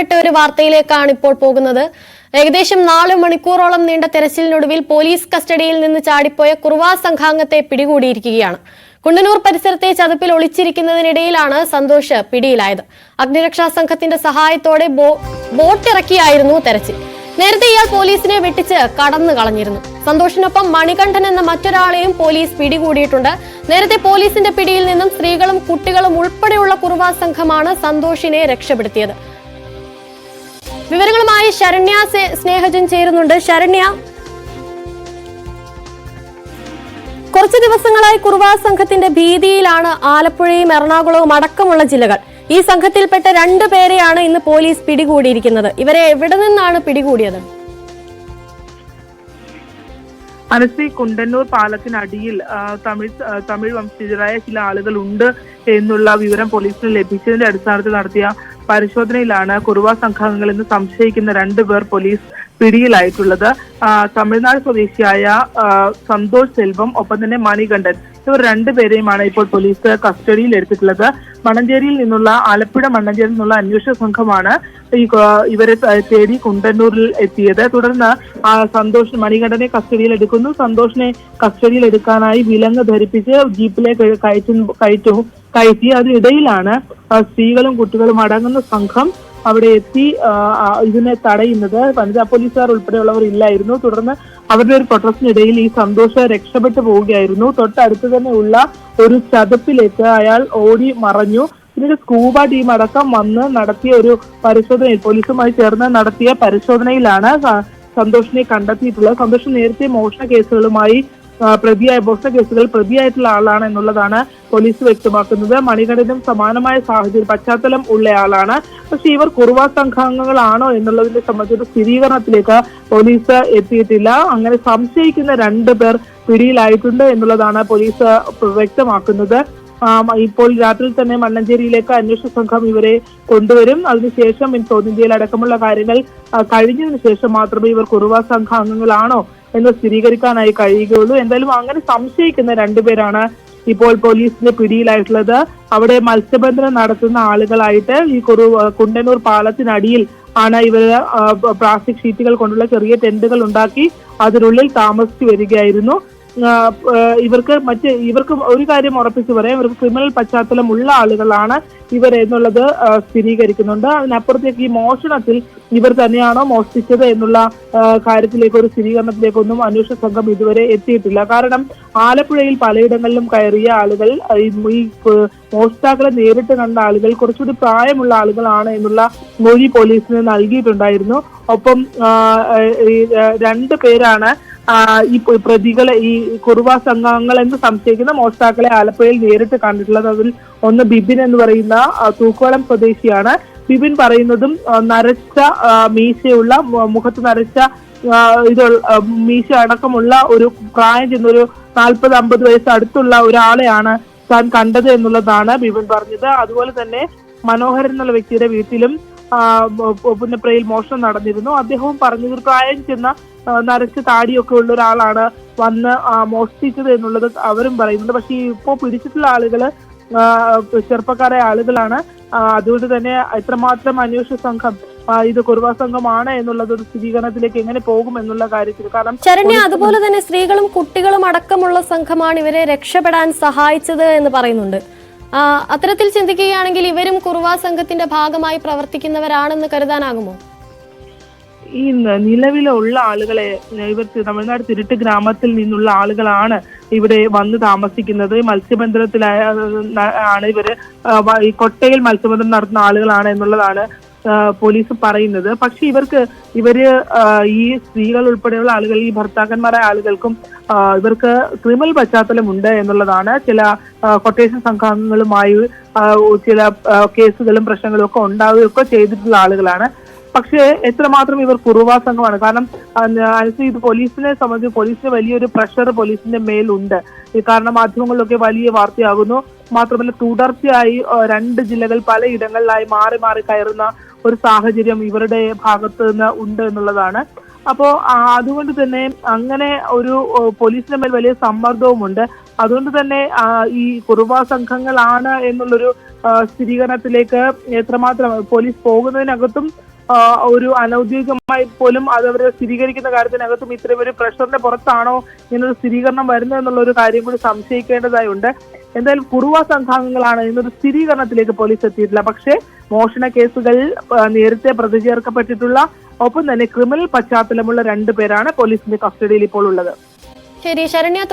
പ്രധാനപ്പെട്ട ഒരു വാർത്തയിലേക്കാണ് ഇപ്പോൾ പോകുന്നത്. ഏകദേശം നാല് മണിക്കൂറോളം നീണ്ട തെരച്ചിലിനൊടുവിൽ പോലീസ് കസ്റ്റഡിയിൽ നിന്ന് ചാടിപ്പോയ കുറുവാ സംഘാംഗത്തെ പിടികൂടിയിരിക്കുകയാണ്. കുണ്ടനൂർ പരിസരത്തെ ചതുപ്പിൽ ഒളിച്ചിരിക്കുന്നതിനിടയിലാണ് സന്തോഷ് പിടിയിലായത്. അഗ്നിരക്ഷാ സംഘത്തിന്റെ സഹായത്തോടെ ബോട്ട് ബോട്ടിറക്കിയായിരുന്നു തെരച്ചിൽ. നേരത്തെ ഇയാൾ പോലീസിനെ വെട്ടിച്ച് കടന്നു കളഞ്ഞിരുന്നു. സന്തോഷിനൊപ്പം മണികണ്ഠൻ എന്ന മറ്റൊരാളെയും പോലീസ് പിടികൂടിയിട്ടുണ്ട്. നേരത്തെ പോലീസിന്റെ പിടിയിൽ നിന്നും സ്ത്രീകളും കുട്ടികളും ഉൾപ്പെടെയുള്ള കുറുവാ സംഘമാണ് സന്തോഷിനെ രക്ഷപ്പെടുത്തിയത്. വിവരങ്ങളുമായി ശരണ്യ സ്നേഹജൻ ചേരുന്നുണ്ട്. ശരണ്യ കുറച്ച് ദിവസങ്ങളായി കുറുവാ സംഘത്തിന്റെ ഭീതിയിലാണ് ആലപ്പുഴയും എറണാകുളവും അടക്കമുള്ള ജില്ലകൾ. ഈ സംഘത്തിൽപ്പെട്ട രണ്ടു പേരെയാണ് ഇന്ന് പോലീസ് പിടികൂടിയിരിക്കുന്നത്. ഇവരെ എവിടെ നിന്നാണ് പിടികൂടിയത്? അനസി കുണ്ടന്നൂർ പാലത്തിനടിയിൽ തമിഴ് തമിഴ് വംശജരായ ചില ആളുകൾ ഉണ്ട് എന്നുള്ള വിവരം പോലീസിന് ലഭിച്ചതിന്റെ അടിസ്ഥാനത്തിൽ നടത്തിയ പരിശോധനയിലാണ് കുറുവ സംഘാംഗങ്ങൾ എന്ന് സംശയിക്കുന്ന രണ്ടുപേർ പോലീസ് പിടിയിലായിട്ടുള്ളത്. തമിഴ്നാട് സ്വദേശിയായ സന്തോഷ് സെൽവം ഒപ്പം തന്നെ മണികണ്ഠൻ. ഇവർ രണ്ടുപേരെയുമാണ് ഇപ്പോൾ പോലീസ് കസ്റ്റഡിയിൽ എടുത്തിട്ടുള്ളത്. മണഞ്ചേരിയിൽ നിന്നുള്ള ആലപ്പുഴ മണ്ണഞ്ചേരിയിൽ നിന്നുള്ള അന്വേഷണ സംഘമാണ് ഈ ഇവരെ തേടി കുണ്ടന്നൂരിൽ എത്തിയത്. തുടർന്ന് സന്തോഷ് മണികണ്ഠനെ കസ്റ്റഡിയിൽ എടുക്കുന്നു. സന്തോഷിനെ കസ്റ്റഡിയിൽ എടുക്കാനായി വിലങ്ങ് ധരിപ്പിച്ച് ജീപ്പിലേക്ക് കയറ്റും കയറ്റും കയറ്റി. അതിനിടയിലാണ് സ്ത്രീകളും കുട്ടികളും അടങ്ങുന്ന സംഘം അവിടെ എത്തി ഇതിനെ തടയുന്നത്. വനിതാ പോലീസുകാർ ഉൾപ്പെടെയുള്ളവർ ഇല്ലായിരുന്നു. തുടർന്ന് അവരുടെ ഒരു പ്രൊട്ടസ്റ്റിനിടയിൽ ഈ സന്തോഷ രക്ഷപ്പെട്ടു പോവുകയായിരുന്നു. തൊട്ടടുത്ത് തന്നെ ഉള്ള ഒരു ചതുപ്പിലേക്ക് അയാൾ ഓടി മറഞ്ഞു. പിന്നീട് സ്കൂബ ടീം അടക്കം വന്ന് നടത്തിയ ഒരു പരിശോധനയിൽ പോലീസുമായി ചേർന്ന് നടത്തിയ പരിശോധനയിലാണ് സന്തോഷിനെ കണ്ടെത്തിയിട്ടുള്ളത്. സന്തോഷ് നേരത്തെ മോഷണ കേസുകളുമായി പ്രതിയായ ബോക്സ കേസുകൾ പ്രതിയായിട്ടുള്ള ആളാണ് എന്നുള്ളതാണ് പോലീസ് വ്യക്തമാക്കുന്നത്. മണികണ്ഠനും സമാനമായ സാഹചര്യം പശ്ചാത്തലം ഉള്ളയാളാണ് പക്ഷെ ഇവർ കുറുവാ സംഘാംഗങ്ങളാണോ എന്നുള്ളതിനെ സംബന്ധിച്ച സ്ഥിരീകരണത്തിലേക്ക് പോലീസ് എത്തിയിട്ടില്ല. അങ്ങനെ സംശയിക്കുന്ന രണ്ടു പേർ പിടിയിലായിട്ടുണ്ട് എന്നുള്ളതാണ് പോലീസ് വ്യക്തമാക്കുന്നത്. ഇപ്പോൾ രാത്രി തന്നെ മണ്ണഞ്ചേരിയിലേക്ക് അന്വേഷണ സംഘം ഇവരെ കൊണ്ടുവരും. അതിനുശേഷം ചോദ്യം ചെയ്യൽ അടക്കമുള്ള കാര്യങ്ങൾ കഴിഞ്ഞതിന് ശേഷം മാത്രമേ ഇവർ കുറുവ സംഘ അംഗങ്ങളാണോ എന്ന് സ്ഥിരീകരിക്കാനായി കഴിയുകയുള്ളൂ. എന്തായാലും അങ്ങനെ സംശയിക്കുന്ന രണ്ടുപേരാണ് ഇപ്പോൾ പോലീസിന്റെ പിടിയിലായിട്ടുള്ളത്. അവിടെ മത്സ്യബന്ധനം നടത്തുന്ന ആളുകളായിട്ട് ഈ കുറു കുണ്ടന്നൂർ പാലത്തിനടിയിൽ ആണ് ഇവർ പ്ലാസ്റ്റിക് ഷീറ്റുകൾ കൊണ്ടുള്ള ചെറിയ ടെന്റുകൾ ഉണ്ടാക്കി അതിനുള്ളിൽ താമസിച്ചു വരികയായിരുന്നു. ഇവർക്ക് മറ്റ് ഇവർക്ക് ഒരു കാര്യം ഉറപ്പിച്ചു പറയാം. ഇവർക്ക് ക്രിമിനൽ പശ്ചാത്തലം ഉള്ള ആളുകളാണ് ഇവർ എന്നുള്ളത് സ്ഥിരീകരിക്കുന്നുണ്ട്. അതിനപ്പുറത്തേക്ക് ഈ മോഷണത്തിൽ ഇവർ തന്നെയാണോ മോഷ്ടിച്ചത് എന്നുള്ള കാര്യത്തിലേക്ക് ഒരു സ്ഥിരീകരണത്തിലേക്കൊന്നും അന്വേഷണ സംഘം ഇതുവരെ എത്തിയിട്ടില്ല. കാരണം ആലപ്പുഴയിൽ പലയിടങ്ങളിലും കയറിയ ആളുകൾ ഈ മോഷ്ടാക്കളെ നേരിട്ട് കണ്ട ആളുകൾ കുറച്ചുകൂടി പ്രായമുള്ള ആളുകളാണ് എന്നുള്ള മൊഴി പോലീസിന് നൽകിയിട്ടുണ്ടായിരുന്നു. ഒപ്പം രണ്ട് പേരാണ് ഈ പ്രതികളെ ഈ കുറുവ സംഘങ്ങൾ എന്ന് സംശയിക്കുന്ന മോഷ്ടാക്കളെ ആലപ്പുഴയിൽ നേരിട്ട് കണ്ടിട്ടുള്ളത്. അതിൽ ഒന്ന് ബിബിൻ എന്ന് പറയുന്ന തൂക്കോളം സ്വദേശിയാണ്. ബിബിൻ പറയുന്നതും നരച്ച മീശയുള്ള മുഖത്ത് നരച്ച ഇത് മീശ അടക്കമുള്ള ഒരു പ്രായം ചെന്നൊരു നാൽപ്പത് അമ്പത് വയസ്സ് അടുത്തുള്ള ഒരാളെയാണ് താൻ കണ്ടത് എന്നുള്ളതാണ് ബിബിൻ പറഞ്ഞത്. അതുപോലെ തന്നെ മനോഹരൻ എന്നുള്ള വ്യക്തിയുടെ വീട്ടിലും പുന്നപ്രയിൽ മോഷണം നടന്നിരുന്നു. അദ്ദേഹവും പറഞ്ഞു ഒരു പ്രായം ചെന്ന നരച്ച് താടിയൊക്കെ ഉള്ള ഒരാളാണ് വന്ന് മോഷ്ടിച്ചത് എന്നുള്ളത് അവരും പറയുന്നുണ്ട്. പക്ഷേ ഇപ്പോ പിടിച്ചിട്ടുള്ള ആളുകൾ ചെറുപ്പക്കാരെ ചെറുപ്പക്കാരായ ആളുകളാണ്. അതുകൊണ്ട് തന്നെ എത്രമാത്രം അന്വേഷണ സംഘം ഇത് കുറുവ സംഘമാണ് എന്നുള്ളത് ഒരു സ്ഥിരീകരണത്തിലേക്ക് എങ്ങനെ പോകും എന്നുള്ള കാര്യത്തിൽ കാരണം ശരണ്യ അതുപോലെ തന്നെ സ്ത്രീകളും കുട്ടികളും അടക്കമുള്ള സംഘമാണ് ഇവരെ രക്ഷപ്പെടാൻ സഹായിച്ചത് എന്ന് പറയുന്നുണ്ട്. അത്തരത്തിൽ ചിന്തിക്കുകയാണെങ്കിൽ ഇവരും കുറുവാ സംഘത്തിന്റെ ഭാഗമായി പ്രവർത്തിക്കുന്നവരാണെന്ന് കരുതാനാകുമോ? ഈ നിലവിലുള്ള ആളുകളെ ഇവർ തമിഴ്നാട് തിരുട്ട് ഗ്രാമത്തിൽ നിന്നുള്ള ആളുകളാണ് ഇവിടെ വന്ന് താമസിക്കുന്നത്. മത്സ്യബന്ധനത്തിലായ ആണ് ഇവർ ഈ കൊട്ടയിൽ മത്സ്യബന്ധനം നടത്തുന്ന ആളുകളാണ് എന്നുള്ളതാണ് പോലീസ് പറയുന്നത്. പക്ഷെ ഇവർക്ക് ഇവർ ഈ സ്ത്രീകൾ ഉൾപ്പെടെയുള്ള ആളുകൾ ഈ ഭർത്താക്കന്മാരായ ആളുകൾക്കും ഇവർക്ക് ക്രിമിനൽ പശ്ചാത്തലമുണ്ട് എന്നുള്ളതാണ്. ചില കൊട്ടേഷൻ സംഘങ്ങളുമായി ചില കേസുകളും പ്രശ്നങ്ങളും ഒക്കെ ഉണ്ടാവുകയൊക്കെ ചെയ്തിട്ടുള്ള ആളുകളാണ്. പക്ഷേ എത്രമാത്രം ഇവർ കുറുവാ സംഘമാണ്. കാരണം അനുസരിച്ച് ഇത് പോലീസിനെ സംബന്ധിച്ച് പോലീസിന് വലിയൊരു പ്രഷർ പോലീസിന്റെ മേലുണ്ട്. കാരണം മാധ്യമങ്ങളിലൊക്കെ വലിയ വാർത്തയാകുന്നു. മാത്രമല്ല തുടർച്ചയായി രണ്ട് ജില്ലകൾ പലയിടങ്ങളിലായി മാറി മാറി കയറുന്ന ഒരു സാഹചര്യം ഇവരുടെ ഭാഗത്ത് നിന്ന് ഉണ്ട് എന്നുള്ളതാണ്. അപ്പോ അതുകൊണ്ട് തന്നെ അങ്ങനെ ഒരു പോലീസിന് മേൽ വലിയ സമ്മർദ്ദവുമുണ്ട്. അതുകൊണ്ട് തന്നെ ഈ കുറുവ സംഘങ്ങളാണ് എന്നുള്ളൊരു സ്ഥിരീകരണത്തിലേക്ക് എത്രമാത്രം പോലീസ് പോകുന്നതിനകത്തും ഒരു അനൌദ്യോഗികമായി പോലും അത് അവർ സ്ഥിരീകരിക്കുന്ന കാര്യത്തിനകത്തും ഇത്രയും ഒരു പ്രഷറിന്റെ പുറത്താണോ എന്നൊരു സ്ഥിരീകരണം വരുന്നത് എന്നുള്ള ഒരു കാര്യം കൂടി സംശയിക്കേണ്ടതായുണ്ട്. എന്തായാലും കുറുവ സംഘാംഗങ്ങളാണ് എന്നൊരു സ്ഥിരീകരണത്തിലേക്ക് പോലീസ് എത്തിയിട്ടില്ല. പക്ഷേ മോഷണ കേസുകൾ ആ, നേരത്തെ പ്രതി ചേർക്കപ്പെട്ടിട്ടുള്ള ഒപ്പം തന്നെ ക്രിമിനൽ പശ്ചാത്തലമുള്ള രണ്ടു പേരാണ് പോലീസിന്റെ കസ്റ്റഡിയിൽ ഇപ്പോൾ ഉള്ളത്. ശരി ശരണ്യ